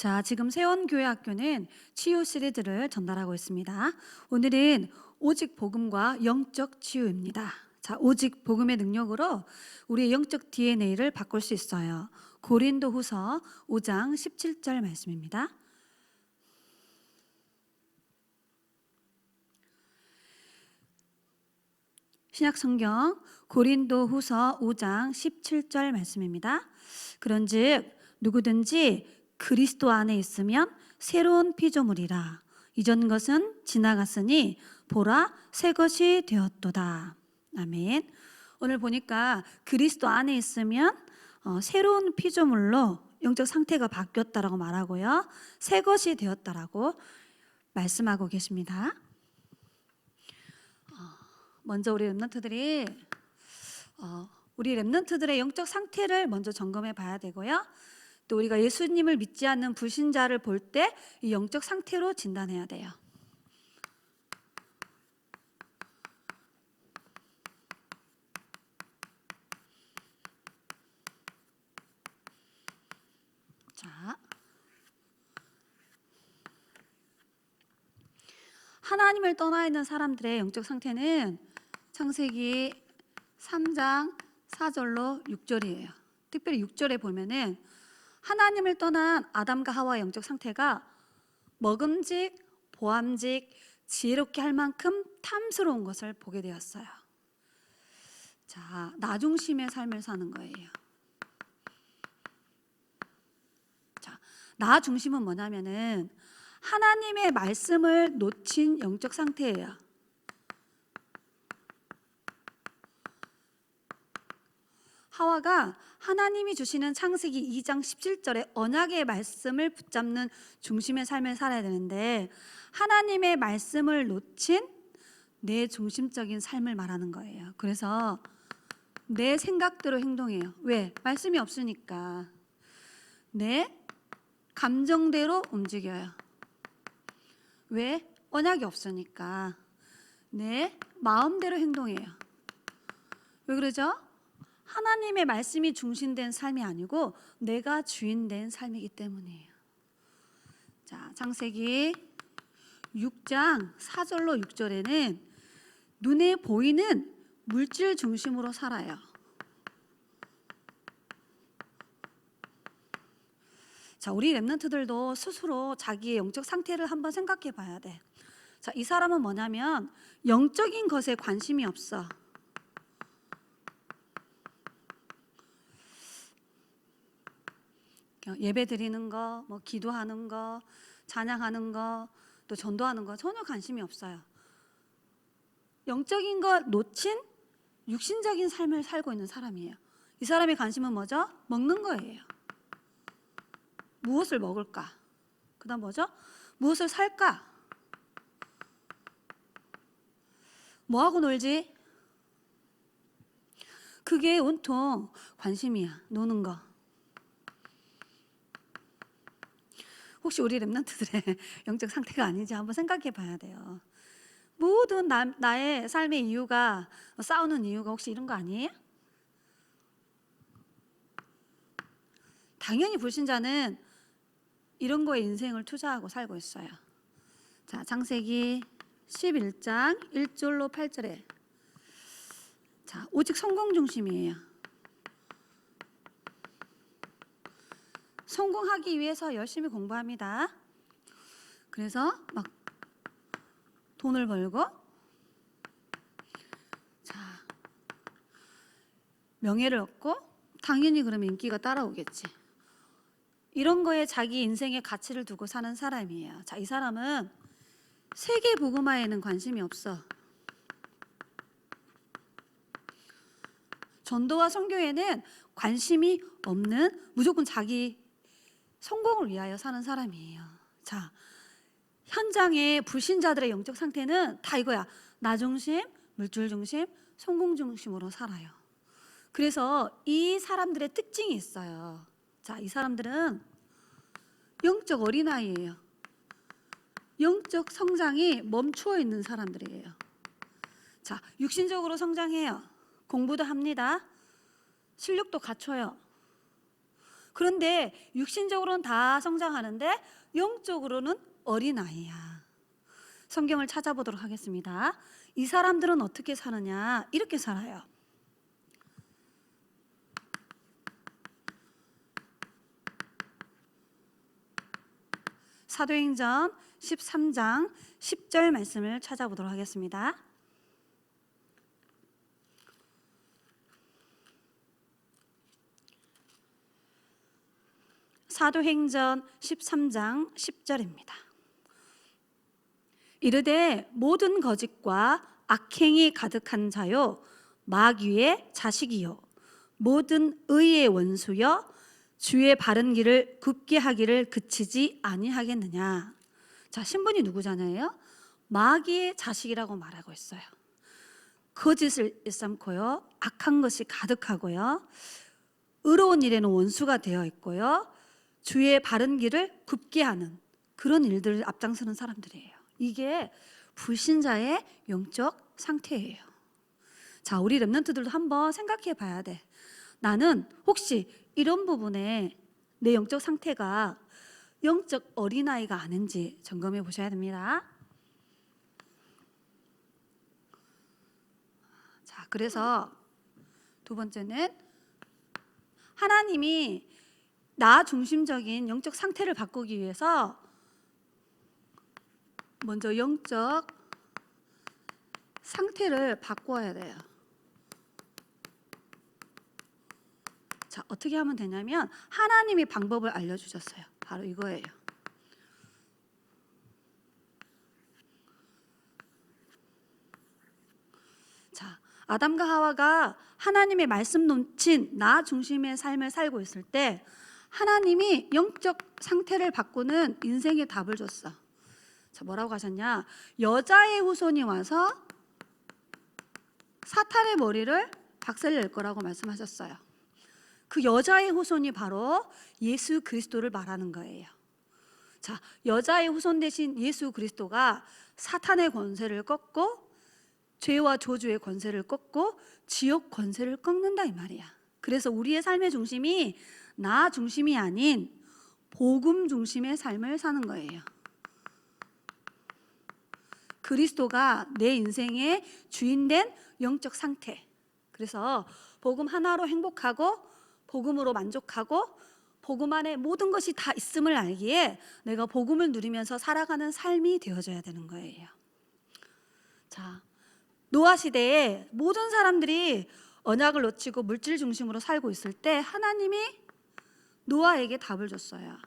자, 지금 세원교회 학교는 치유 시리즈를 전달하고 있습니다. 오늘은 오직 복음과 영적 치유입니다. 자, 오직 복음의 능력으로 우리의 영적 DNA를 바꿀 수 있어요. 고린도 후서 5장 17절 말씀입니다. 신약 성경 고린도 후서 5장 17절 말씀입니다. 그런즉 누구든지 그리스도 안에 있으면 새로운 피조물이라 이전 것은 지나갔으니 보라 새 것이 되었도다. 아멘. 오늘 보니까 그리스도 안에 있으면 어, 새로운 피조물로 영적 상태가 바뀌었다라고 말하고요. 새 것이 되었다라고 말씀하고 계십니다. 어, 먼저 우리 렘넌트들이 어, 우리 렘넌트들의 영적 상태를 먼저 점검해 봐야 되고요. 또 우리가 예수님을 믿지 않는 불신자를 볼 때 이 영적 상태로 진단해야 돼요. 자. 하나님을 떠나 있는 사람들의 영적 상태는 창세기 3장 4절로 6절이에요. 특별히 6절에 보면은 하나님을 떠난 아담과 하와의 영적 상태가 먹음직, 보암직, 지혜롭게 할 만큼 탐스러운 것을 보게 되었어요. 자, 나 중심의 삶을 사는 거예요. 자, 나 중심은 뭐냐면은 하나님의 말씀을 놓친 영적 상태예요. 하와가 하나님이 주시는 창세기 2장 17절의 언약의 말씀을 붙잡는 중심의 삶을 살아야 되는데 하나님의 말씀을 놓친 내 중심적인 삶을 말하는 거예요. 그래서 내 생각대로 행동해요. 왜? 말씀이 없으니까. 내 감정대로 움직여요. 왜? 언약이 없으니까. 내 마음대로 행동해요. 왜 그러죠? 하나님의 말씀이 중심된 삶이 아니고 내가 주인된 삶이기 때문이에요. 자, 창세기 6장 4절로 6절에는 눈에 보이는 물질 중심으로 살아요. 자, 우리 랩런트들도 스스로 자기의 영적 상태를 한번 생각해 봐야 돼. 자, 이 사람은 뭐냐면 영적인 것에 관심이 없어. 예배 드리는 거, 뭐 기도하는 거, 찬양하는 거, 또 전도하는 거 전혀 관심이 없어요. 영적인 것 놓친 육신적인 삶을 살고 있는 사람이에요. 이 사람의 관심은 뭐죠? 먹는 거예요. 무엇을 먹을까? 그다음 뭐죠? 무엇을 살까? 뭐 하고 놀지? 그게 온통 관심이야. 노는 거. 혹시 우리 랩런트들의 영적 상태가 아닌지 한번 생각해 봐야 돼요. 모든 나, 나의 삶의 이유가 싸우는 이유가 혹시 이런 거 아니에요? 당연히 불신자는 이런 거에 인생을 투자하고 살고 있어요. 자, 창세기 11장 1절로 8절에 자, 오직 성공 중심이에요. 성공하기 위해서 열심히 공부합니다. 그래서 막 돈을 벌고 자 명예를 얻고 당연히 그러면 인기가 따라오겠지. 이런 거에 자기 인생의 가치를 두고 사는 사람이에요. 자, 이 사람은 세계 복음화에는 관심이 없어. 전도와 선교에는 관심이 없는 무조건 자기 성공을 위하여 사는 사람이에요. 자, 현장의 불신자들의 영적 상태는 다 이거야. 나 중심, 물질 중심, 성공 중심으로 살아요. 그래서 이 사람들의 특징이 있어요. 자, 이 사람들은 영적 어린아이예요. 영적 성장이 멈추어 있는 사람들이에요. 자, 육신적으로 성장해요. 공부도 합니다. 실력도 갖춰요. 그런데 육신적으로는 다 성장하는데 영적으로는 어린아이야. 성경을 찾아보도록 하겠습니다. 이 사람들은 어떻게 사느냐? 이렇게 살아요. 사도행전 13장 10절 말씀을 찾아보도록 하겠습니다. 사도행전 13장 10절입니다. 이르되 모든 거짓과 악행이 가득한 자요 마귀의 자식이요 모든 의의 원수여 주의 바른 길을 굽게 하기를 그치지 아니하겠느냐. 자, 신분이 누구잖아요? 마귀의 자식이라고 말하고 있어요. 거짓을 일삼고요. 악한 것이 가득하고요. 의로운 일에는 원수가 되어 있고요. 주의 바른 길을 굽게 하는 그런 일들을 앞장서는 사람들이에요. 이게 불신자의 영적 상태예요. 자, 우리 랩런트들도 한번 생각해 봐야 돼. 나는 혹시 이런 부분에 내 영적 상태가 영적 어린아이가 아닌지 점검해 보셔야 됩니다. 자, 그래서 두 번째는 하나님이 나 중심적인 영적 상태를 바꾸기 위해서 먼저 영적 상태를 바꿔야 돼요. 자, 어떻게 하면 되냐면 하나님이 방법을 알려 주셨어요. 바로 이거예요. 자, 아담과 하와가 하나님의 말씀 넘친 나 중심의 삶을 살고 있을 때 하나님이 영적 상태를 바꾸는 인생의 답을 줬어. 자, 뭐라고 하셨냐? 여자의 후손이 와서 사탄의 머리를 박살낼 거라고 말씀하셨어요. 그 여자의 후손이 바로 예수 그리스도를 말하는 거예요. 자, 여자의 후손 대신 예수 그리스도가 사탄의 권세를 꺾고 죄와 저주의 권세를 꺾고 지옥 권세를 꺾는다 이 말이야. 그래서 우리의 삶의 중심이 나 중심이 아닌 복음 중심의 삶을 사는 거예요. 그리스도가 내 인생의 주인된 영적 상태. 그래서 복음 하나로 행복하고 복음으로 만족하고 복음 안에 모든 것이 다 있음을 알기에 내가 복음을 누리면서 살아가는 삶이 되어져야 되는 거예요. 자, 노아 시대에 모든 사람들이 언약을 놓치고 물질 중심으로 살고 있을 때 하나님이 노아에게 답을 줬어요.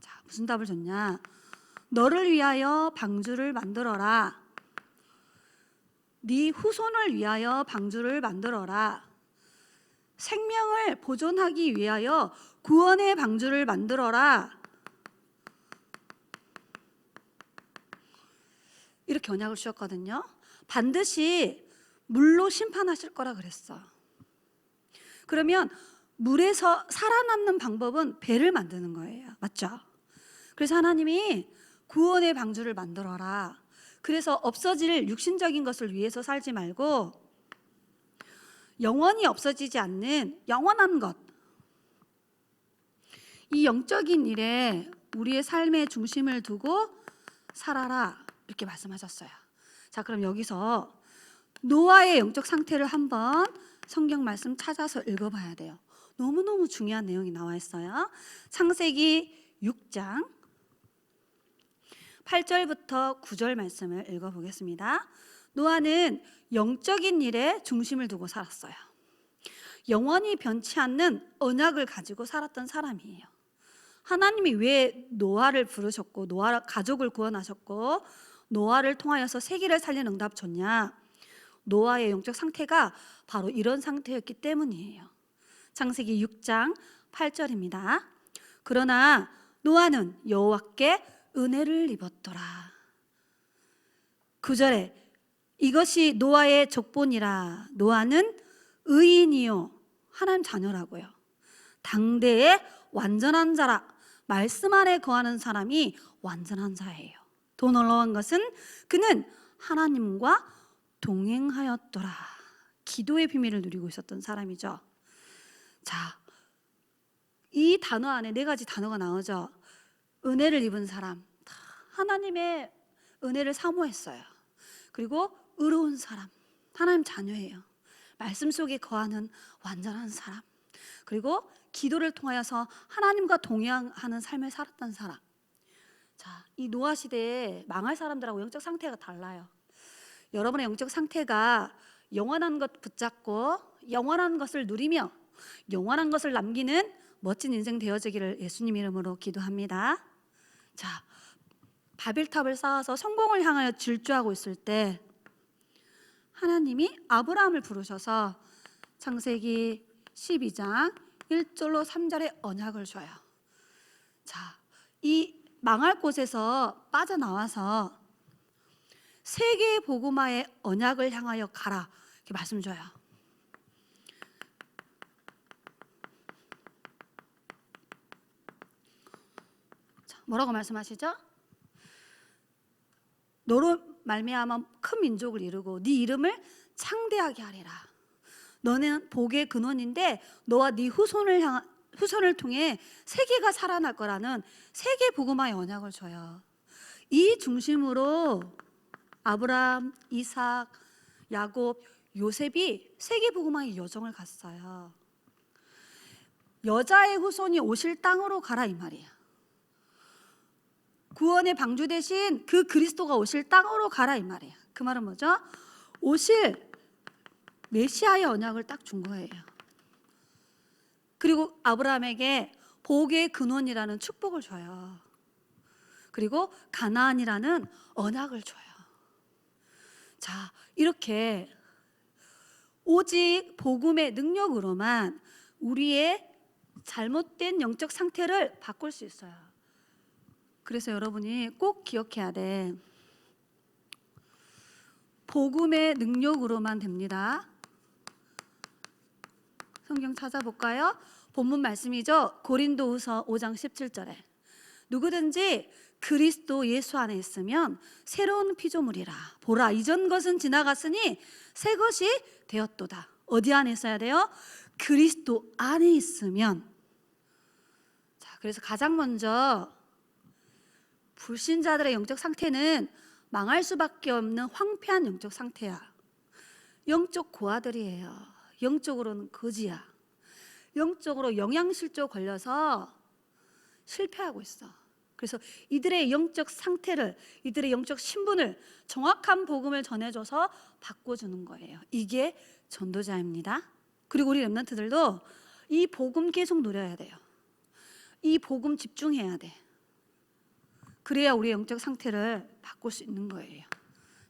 자, 무슨 답을 줬냐? 너를 위하여 방주를 만들어라. 네 후손을 위하여 방주를 만들어라. 생명을 보존하기 위하여 구원의 방주를 만들어라. 이렇게 언약을 주셨거든요. 반드시 물로 심판하실 거라 그랬어. 그러면 물에서 살아남는 방법은 배를 만드는 거예요. 맞죠? 그래서 하나님이 구원의 방주를 만들어라. 그래서 없어질 육신적인 것을 위해서 살지 말고 영원히 없어지지 않는 영원한 것. 이 영적인 일에 우리의 삶의 중심을 두고 살아라. 이렇게 말씀하셨어요. 자, 그럼 여기서 노아의 영적 상태를 한번 성경 말씀 찾아서 읽어봐야 돼요. 너무너무 중요한 내용이 나와 있어요. 창세기 6장 8절부터 9절 말씀을 읽어 보겠습니다. 노아는 영적인 일에 중심을 두고 살았어요. 영원히 변치 않는 언약을 가지고 살았던 사람이에요. 하나님이 왜 노아를 부르셨고 노아 가족을 구원하셨고 노아를 통하여서 세계를 살리는 응답 줬냐? 노아의 영적 상태가 바로 이런 상태였기 때문이에요. 창세기 6장 8절입니다. 그러나 노아는 여호와께 은혜를 입었더라. 9절에 이것이 노아의 족본이라 노아는 의인이요 하나님 자녀라고요. 당대의 완전한 자라 말씀 안에 거하는 사람이 완전한 자예요. 더 놀라운 것은 그는 하나님과 동행하였더라. 기도의 비밀을 누리고 있었던 사람이죠. 자, 이 단어 안에 네 가지 단어가 나오죠. 은혜를 입은 사람, 다 하나님의 은혜를 사모했어요. 그리고 의로운 사람, 하나님 자녀예요. 말씀 속에 거하는 완전한 사람. 그리고 기도를 통하여서 하나님과 동행하는 삶을 살았던 사람. 자, 이 노아 시대에 망할 사람들하고 영적 상태가 달라요. 여러분의 영적 상태가 영원한 것 붙잡고 영원한 것을 누리며 영원한 것을 남기는 멋진 인생 되어지기를 예수님 이름으로 기도합니다. 자, 바벨탑을 쌓아서 성공을 향하여 질주하고 있을 때 하나님이 아브라함을 부르셔서 창세기 12장 1절로 3절의 언약을 줘요. 자, 이 망할 곳에서 빠져나와서 세계의 복음화의 언약을 향하여 가라. 이렇게 말씀 줘요. 자, 뭐라고 말씀하시죠? 너로 말미암아 큰 민족을 이루고 네 이름을 창대하게 하리라. 너는 복의 근원인데 너와 네 후손을 향 후손을 통해 세계가 살아날 거라는 세계 복음화의 언약을 줘요. 이 중심으로 아브라함, 이삭, 야곱, 요셉이 세계 복음화의 여정을 갔어요. 여자의 후손이 오실 땅으로 가라 이 말이야. 구원의 방주 대신 그 그리스도가 오실 땅으로 가라 이 말이야. 그 말은 뭐죠? 오실 메시아의 언약을 딱 준 거예요. 그리고 아브라함에게 복의 근원이라는 축복을 줘요. 그리고 가나안이라는 언약을 줘요. 자, 이렇게 오직 복음의 능력으로만 우리의 잘못된 영적 상태를 바꿀 수 있어요. 그래서 여러분이 꼭 기억해야 돼. 복음의 능력으로만 됩니다. 성경 찾아볼까요? 본문 말씀이죠. 고린도후서 5장 17절에 누구든지 그리스도 예수 안에 있으면 새로운 피조물이라. 보라 이전 것은 지나갔으니 새 것이 되었도다. 어디 안에 있어야 돼요? 그리스도 안에 있으면. 자, 그래서 가장 먼저 불신자들의 영적 상태는 망할 수밖에 없는 황폐한 영적 상태야. 영적 고아들이에요. 영적으로는 거지야. 영적으로 영양실조 걸려서 실패하고 있어. 그래서 이들의 영적 상태를, 이들의 영적 신분을 정확한 복음을 전해줘서 바꿔주는 거예요. 이게 전도자입니다. 그리고 우리 랩런트들도 이 복음 계속 누려야 돼요. 이 복음 집중해야 돼. 그래야 우리 영적 상태를 바꿀 수 있는 거예요.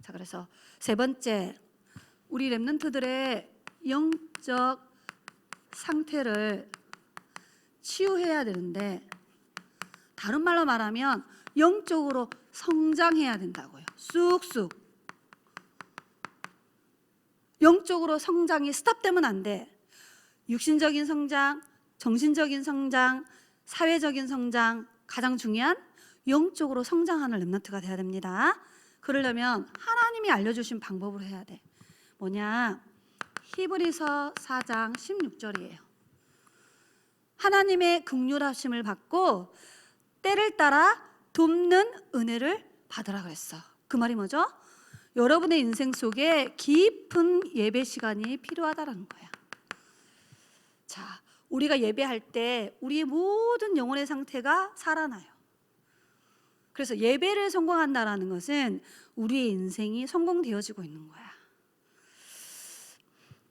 자, 그래서 세 번째, 우리 랩런트들의 영적 상태를 치유해야 되는데 다른 말로 말하면 영적으로 성장해야 된다고요. 쑥쑥. 영적으로 성장이 스탑되면 안 돼. 육신적인 성장, 정신적인 성장, 사회적인 성장, 가장 중요한 영적으로 성장하는 렘너트가 돼야 됩니다. 그러려면 하나님이 알려주신 방법으로 해야 돼. 뭐냐? 히브리서 4장 16절이에요. 하나님의 극률하심을 받고 때를 따라 돕는 은혜를 받으라 그랬어. 그 말이 뭐죠? 여러분의 인생 속에 깊은 예배 시간이 필요하다라는 거야. 자, 우리가 예배할 때 우리의 모든 영혼의 상태가 살아나요. 그래서 예배를 성공한다라는 것은 우리의 인생이 성공되어지고 있는 거야.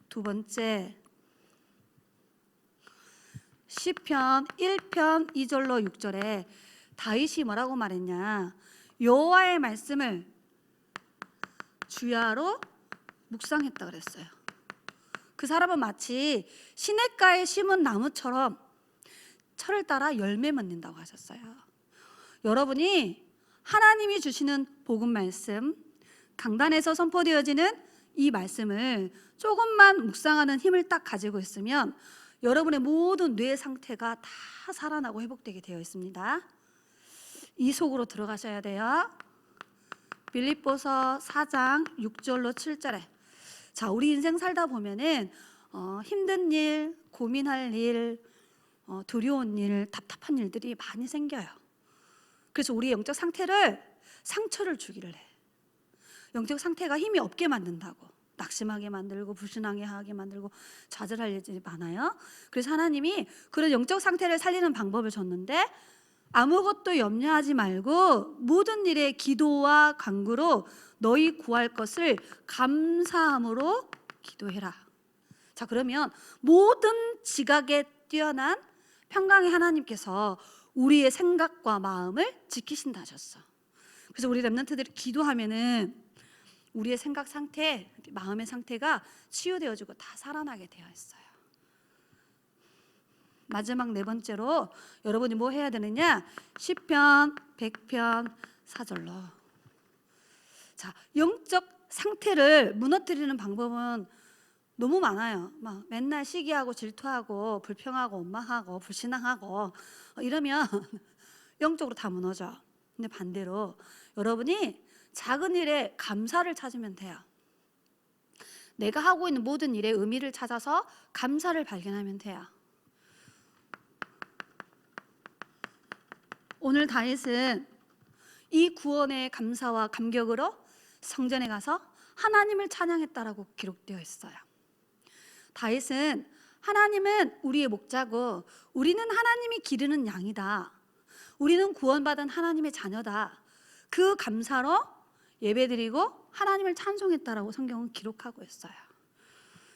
두 번째 시편 1편 2절로 6절에 다윗이 뭐라고 말했냐? 여호와의 말씀을 주야로 묵상했다 그랬어요. 그 사람은 마치 시냇가에 심은 나무처럼 철을 따라 열매 맺는다고 하셨어요. 여러분이 하나님이 주시는 복음 말씀, 강단에서 선포되어지는 이 말씀을 조금만 묵상하는 힘을 딱 가지고 있으면 여러분의 모든 뇌 상태가 다 살아나고 회복되게 되어 있습니다. 이 속으로 들어가셔야 돼요. 빌립보서 4장 6절로 7절에 자 우리 인생 살다 보면은 어, 힘든 일, 고민할 일, 어, 두려운 일, 답답한 일들이 많이 생겨요. 그래서 우리 영적 상태를 상처를 주기를 해. 영적 상태가 힘이 없게 만든다고. 낙심하게 만들고 불신앙하게 하게 만들고 좌절할 일들이 많아요. 그래서 하나님이 그런 영적 상태를 살리는 방법을 줬는데 아무것도 염려하지 말고 모든 일에 기도와 간구로 너희 구할 것을 감사함으로 기도해라. 자, 그러면 모든 지각에 뛰어난 평강의 하나님께서 우리의 생각과 마음을 지키신다 하셨어. 그래서 우리 랩런트들이 기도하면은 우리의 생각 상태, 마음의 상태가 치유되어지고 다 살아나게 되어 있어요. 마지막 네 번째로 여러분이 뭐 해야 되느냐? 시편 100편 사절로. 자, 영적 상태를 무너뜨리는 방법은 너무 많아요. 막 맨날 시기하고 질투하고 불평하고 원망하고 불신앙하고 어, 이러면 영적으로 다 무너져. 근데 반대로 여러분이 작은 일에 감사를 찾으면 돼요. 내가 하고 있는 모든 일에 의미를 찾아서 감사를 발견하면 돼요. 오늘 다윗은 이 구원의 감사와 감격으로 성전에 가서 하나님을 찬양했다라고 기록되어 있어요. 다윗은 하나님은 우리의 목자고 우리는 하나님이 기르는 양이다. 우리는 구원받은 하나님의 자녀다. 그 감사로 예배드리고 하나님을 찬송했다라고 성경은 기록하고 있어요.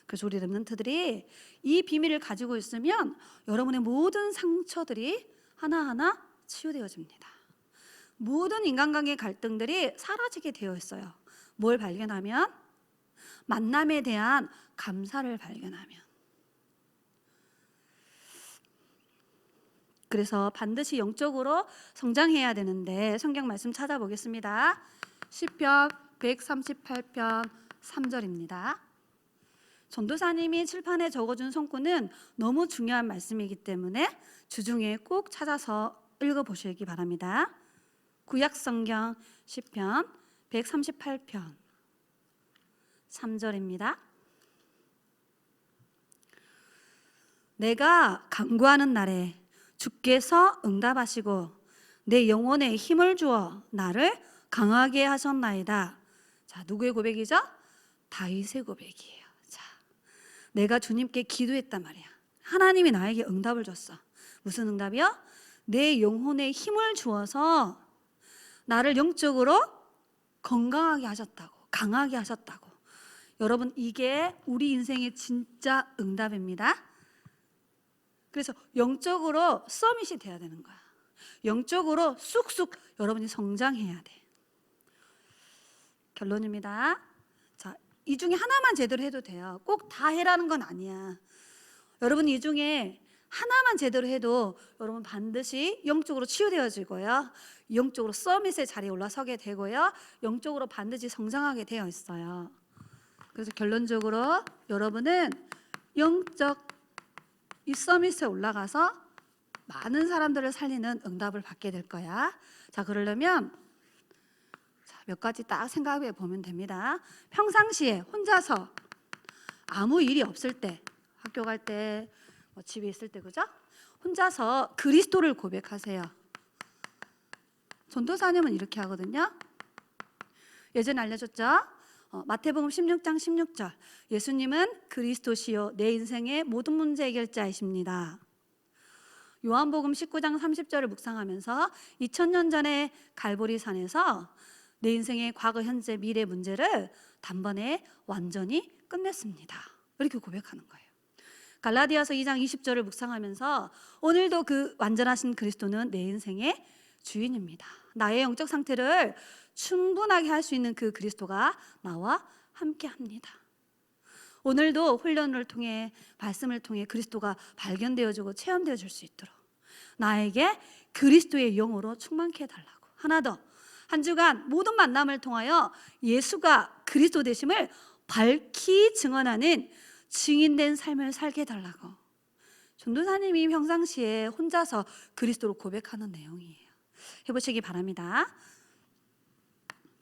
그래서 우리 렘넌트들이 이 비밀을 가지고 있으면 여러분의 모든 상처들이 하나하나 치유되어집니다. 모든 인간관계 갈등들이 사라지게 되어 있어요. 뭘 발견하면 만남에 대한 감사를 발견하면 그래서 반드시 영적으로 성장해야 되는데 성경 말씀 찾아보겠습니다. 시편 138편 3절입니다. 전도사님이 칠판에 적어준 성구는 너무 중요한 말씀이기 때문에 주중에 꼭 찾아서 읽어보시기 바랍니다. 구약성경 시편 138편 3절입니다. 내가 간구하는 날에 주께서 응답하시고 내 영혼에 힘을 주어 나를 강하게 하셨나이다. 자, 누구의 고백이죠? 다윗의 고백이에요. 자, 내가 주님께 기도했단 말이야. 하나님이 나에게 응답을 줬어. 무슨 응답이요? 내 영혼에 힘을 주어서 나를 영적으로 건강하게 하셨다고, 강하게 하셨다고. 여러분, 이게 우리 인생의 진짜 응답입니다. 그래서 영적으로 서밋이 돼야 되는 거야. 영적으로 쑥쑥 여러분이 성장해야 돼. 결론입니다. 자, 이 중에 하나만 제대로 해도 돼요. 꼭 다 해라는 건 아니야. 여러분 이 중에 하나만 제대로 해도 여러분 반드시 영적으로 치유되어지고요. 영적으로 서밋의 자리에 올라서게 되고요. 영적으로 반드시 성장하게 되어 있어요. 그래서 결론적으로 여러분은 영적 이 서밋에 올라가서 많은 사람들을 살리는 응답을 받게 될 거야. 자, 그러려면 자, 몇 가지 딱 생각해 보면 됩니다. 평상시에 혼자서 아무 일이 없을 때, 학교 갈 때, 뭐 집에 있을 때 그죠? 혼자서 그리스도를 고백하세요. 전도사님은 이렇게 하거든요. 예전에 알려줬죠? 어, 마태복음 16장 16절. 예수님은 그리스도시요 내 인생의 모든 문제 해결자이십니다. 요한복음 19장 30절을 묵상하면서 2000년 전에 갈보리 산에서 내 인생의 과거, 현재, 미래 문제를 단번에 완전히 끝냈습니다. 이렇게 고백하는 거예요. 갈라디아서 2장 20절을 묵상하면서 오늘도 그 완전하신 그리스도는 내 인생의 주인입니다. 나의 영적 상태를 충분하게 할 수 있는 그 그리스도가 나와 함께 합니다. 오늘도 훈련을 통해 말씀을 통해 그리스도가 발견되어지고 체험되어 줄수 있도록 나에게 그리스도의 영으로 충만케 해달라고. 하나 더 한 주간 모든 만남을 통하여 예수가 그리스도 되심을 밝히 증언하는 증인된 삶을 살게 해달라고. 전도사님이 평상시에 혼자서 그리스도를 고백하는 내용이에요 해보시기 바랍니다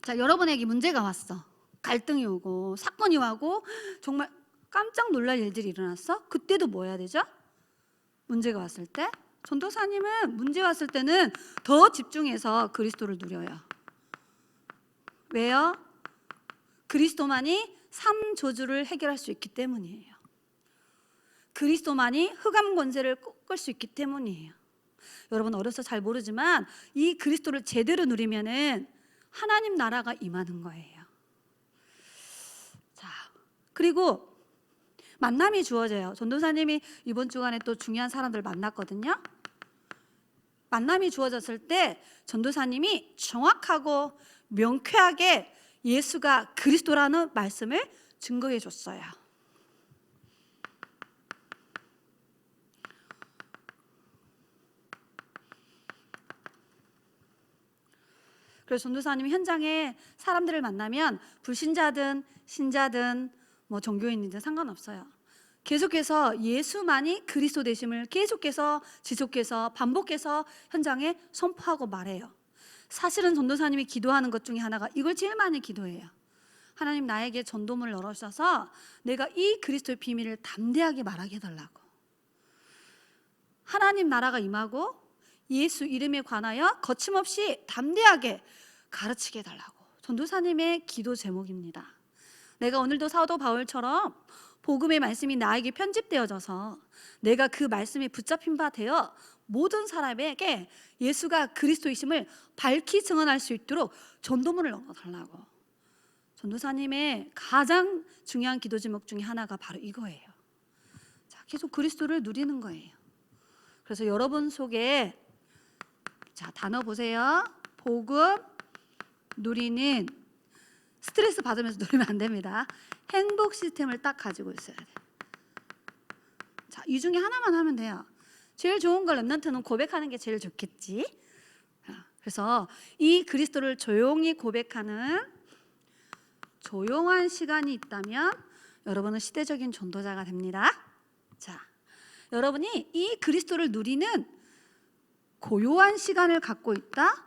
자 여러분에게 문제가 왔어 갈등이 오고 사건이 오고 정말 깜짝 놀랄 일들이 일어났어? 그때도 뭐 해야 되죠? 문제가 왔을 때 전도사님은 문제 왔을 때는 더 집중해서 그리스도를 누려요. 왜요? 그리스도만이 삶 저주를 해결할 수 있기 때문이에요. 그리스도만이 흑암 권세를 꺾을 수 있기 때문이에요. 여러분 어려서 잘 모르지만 이 그리스도를 제대로 누리면은 하나님 나라가 임하는 거예요. 자, 그리고 만남이 주어져요. 전도사님이 이번 주간에 또 중요한 사람들 만났거든요. 만남이 주어졌을 때 전도사님이 정확하고 명쾌하게 예수가 그리스도라는 말씀을 증거해 줬어요. 그래서 전도사님이 현장에 사람들을 만나면 불신자든 신자든 뭐 종교인이든 상관없어요. 계속해서 예수만이 그리스도 되심을 계속해서 지속해서 반복해서 현장에 선포하고 말해요. 사실은 전도사님이 기도하는 것 중에 하나가 이걸 제일 많이 기도해요. 하나님 나에게 전도문을 열어주셔서 내가 이 그리스도의 비밀을 담대하게 말하게 해달라고. 하나님 나라가 임하고 예수 이름에 관하여 거침없이 담대하게 가르치게 해달라고. 전도사님의 기도 제목입니다. 내가 오늘도 사도 바울처럼 복음의 말씀이 나에게 편집되어져서 내가 그 말씀에 붙잡힌 바 되어 모든 사람에게 예수가 그리스도이심을 밝히 증언할 수 있도록 전도문을 넣어달라고. 전도사님의 가장 중요한 기도 제목 중에 하나가 바로 이거예요. 자, 계속 그리스도를 누리는 거예요. 그래서 여러분 속에 자 단어 보세요. 복음 누리는 스트레스 받으면서 누리면 안 됩니다. 행복 시스템을 딱 가지고 있어야 돼. 자, 이 중에 하나만 하면 돼요. 제일 좋은 걸 랩런트는 고백하는 게 제일 좋겠지. 자, 그래서 이 그리스도를 조용히 고백하는 조용한 시간이 있다면 여러분은 시대적인 전도자가 됩니다. 자, 여러분이 이 그리스도를 누리는 고요한 시간을 갖고 있다.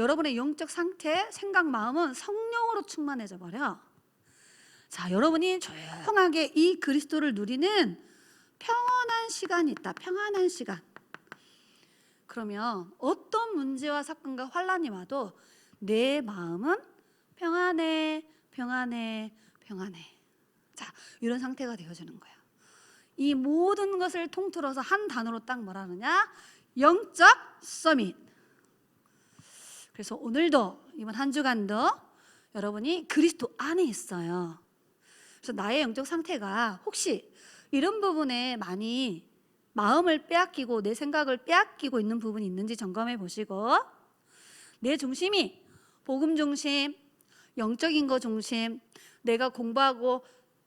여러분의 영적 상태, 생각, 마음은 성령으로 충만해져 버려. 자, 여러분이 조용하게 이 그리스도를 누리는 평온한 시간이 있다. 평안한 시간. 그러면 어떤 문제와 사건과 환란이 와도 내 마음은 평안해, 평안해, 평안해. 자, 이런 상태가 되어지는 거야. 이 모든 것을 통틀어서 한 단어로 딱 뭐라느냐? 영적 서밋. 그래서 오늘도 이번 한 주간도 여러분이 그리스도 안에 있어요. 그래서 나의 영적 상태가 혹시 이런 부분에 많이 마음을 빼앗기고 내 생각을 빼앗기고 있는 부분이 있는지 점검해 보시고 내 중심이 복음 중심, 영적인 거 중심, 내가 공부하고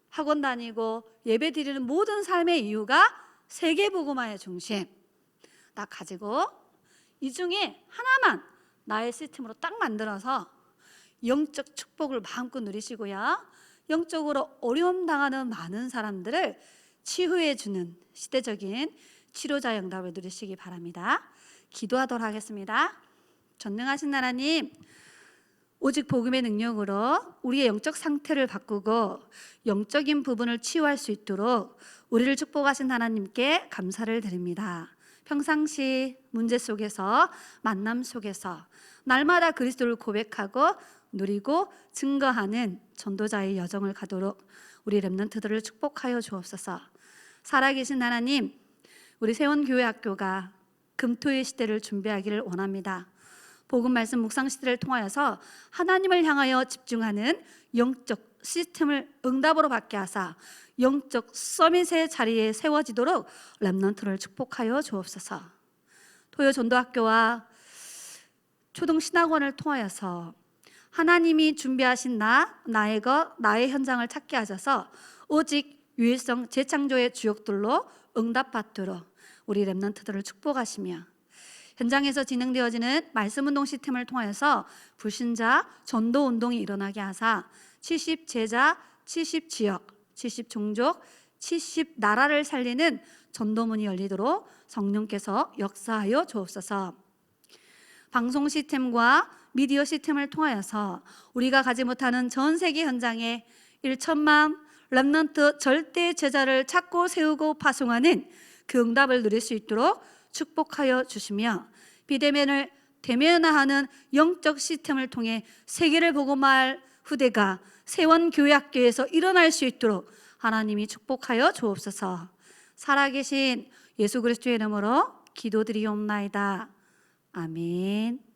학원 다니고 예배 드리는 모든 삶의 이유가 세계 복음화의 중심 딱 가지고 이 중에 하나만 나의 시스템으로 딱 만들어서 영적 축복을 마음껏 누리시고요. 영적으로 어려움 당하는 많은 사람들을 치유해 주는 시대적인 치료자 영답을 누리시기 바랍니다. 기도하도록 하겠습니다. 전능하신 하나님, 오직 복음의 능력으로 우리의 영적 상태를 바꾸고 영적인 부분을 치유할 수 있도록 우리를 축복하신 하나님께 감사를 드립니다. 평상시 문제 속에서 만남 속에서 날마다 그리스도를 고백하고 누리고 증거하는 전도자의 여정을 가도록 우리 렘넌트들을 축복하여 주옵소서. 살아계신 하나님, 우리 세원 교회 학교가 금토의 시대를 준비하기를 원합니다. 복음 말씀 묵상 시대를 통하여서 하나님을 향하여 집중하는 영적 시스템을 응답으로 받게 하사 영적 서밋의 자리에 세워지도록 렘넌트를 축복하여 주옵소서. 토요 전도학교와 초등 신학원을 통하여서 하나님이 준비하신 나 나의 것 나의 현장을 찾게 하셔서 오직 유일성 재창조의 주역들로 응답받도록 우리 렘넌트들을 축복하시며 현장에서 진행되어지는 말씀 운동 시스템을 통하여서 불신자 전도 운동이 일어나게 하사 70 제자, 70 지역, 70 종족, 70 나라를 살리는 전도문이 열리도록 성령께서 역사하여 주옵소서. 방송 시스템과 미디어 시스템을 통하여서 우리가 가지 못하는 전 세계 현장에 1천만 람넌트 절대 제자를 찾고 세우고 파송하는 그 응답을 누릴 수 있도록 축복하여 주시며 비대면을 대면화하는 영적 시스템을 통해 세계를 보고 말 후대가 세원 교회학교에서 일어날 수 있도록 하나님이 축복하여 주옵소서. 살아계신 예수 그리스도의 이름으로 기도드리옵나이다. 아멘.